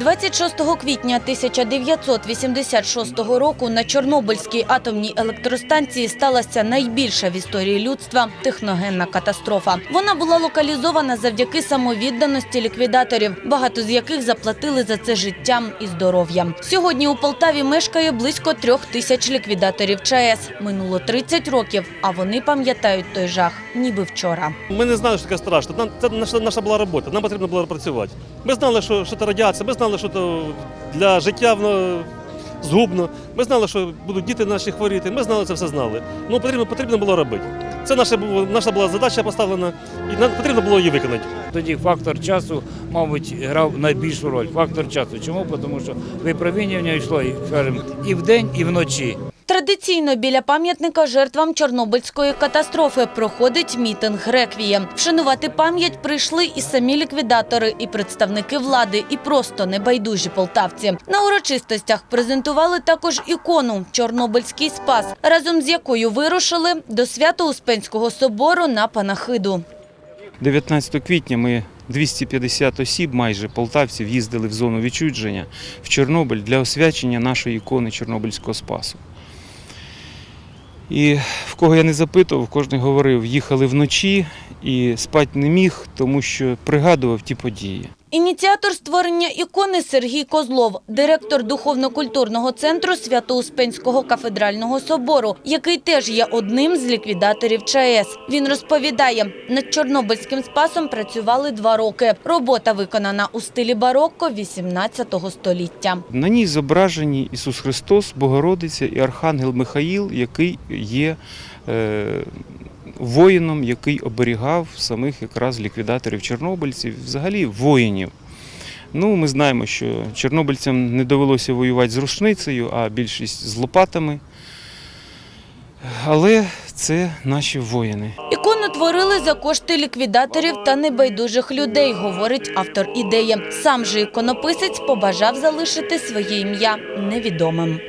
26 квітня 1986 року на Чорнобильській атомній електростанції сталася найбільша в історії людства техногенна катастрофа. Вона була локалізована завдяки самовідданості ліквідаторів, багато з яких заплатили за це життям і здоров'ям. Сьогодні у Полтаві мешкає близько трьох тисяч ліквідаторів ЧАЕС. Минуло 30 років, а вони пам'ятають той жах, ніби вчора. Ми не знали, що таке страшно. Нам це наша, наша була робота. Нам потрібно було працювати. Ми знали, що, що це радіація, ми знали, що то для життя воно згубно. Ми знали, що будуть діти наші хворіти. Ми знали це все знали. Ну потрібно, потрібно було робити. Це наша, наша була задача поставлена, і нам потрібно було її виконати. Тоді фактор часу, мабуть, грав найбільшу роль. Фактор часу. Чому? Тому що випромінювання йшло, і, скажімо, і в день, і вночі. Традиційно біля пам'ятника жертвам Чорнобильської катастрофи проходить мітинг «Реквієм». Вшанувати пам'ять прийшли і самі ліквідатори, і представники влади, і просто небайдужі полтавці. На урочистостях презентували також ікону «Чорнобильський спас», разом з якою вирушили до Свято-Успенського собору на панахиду. 19 квітня ми 250 осіб, майже полтавців, їздили в зону відчудження в Чорнобиль для освячення нашої ікони Чорнобильського спасу. І в кого я не запитував, кожен говорив, їхали вночі і спати не міг, тому що пригадував ті події. Ініціатор створення ікони Сергій Козлов, директор духовно-культурного центру Свято-Успенського кафедрального собору, який теж є одним з ліквідаторів ЧАЕС. Він розповідає, над Чорнобильським спасом працювали два роки. Робота виконана у стилі барокко 18 століття. На ній зображені Ісус Христос, Богородиця і Архангел Михаїл, який є е, воїном, який оберігав самих якраз ліквідаторів чорнобильців, взагалі воїнів. Ну, ми знаємо, що чорнобильцям не довелося воювати з рушницею, а більшість з лопатами. Але це наші воїни. Ікону творили за кошти ліквідаторів та небайдужих людей, говорить автор ідеї. Сам же іконописець побажав залишити своє ім'я невідомим.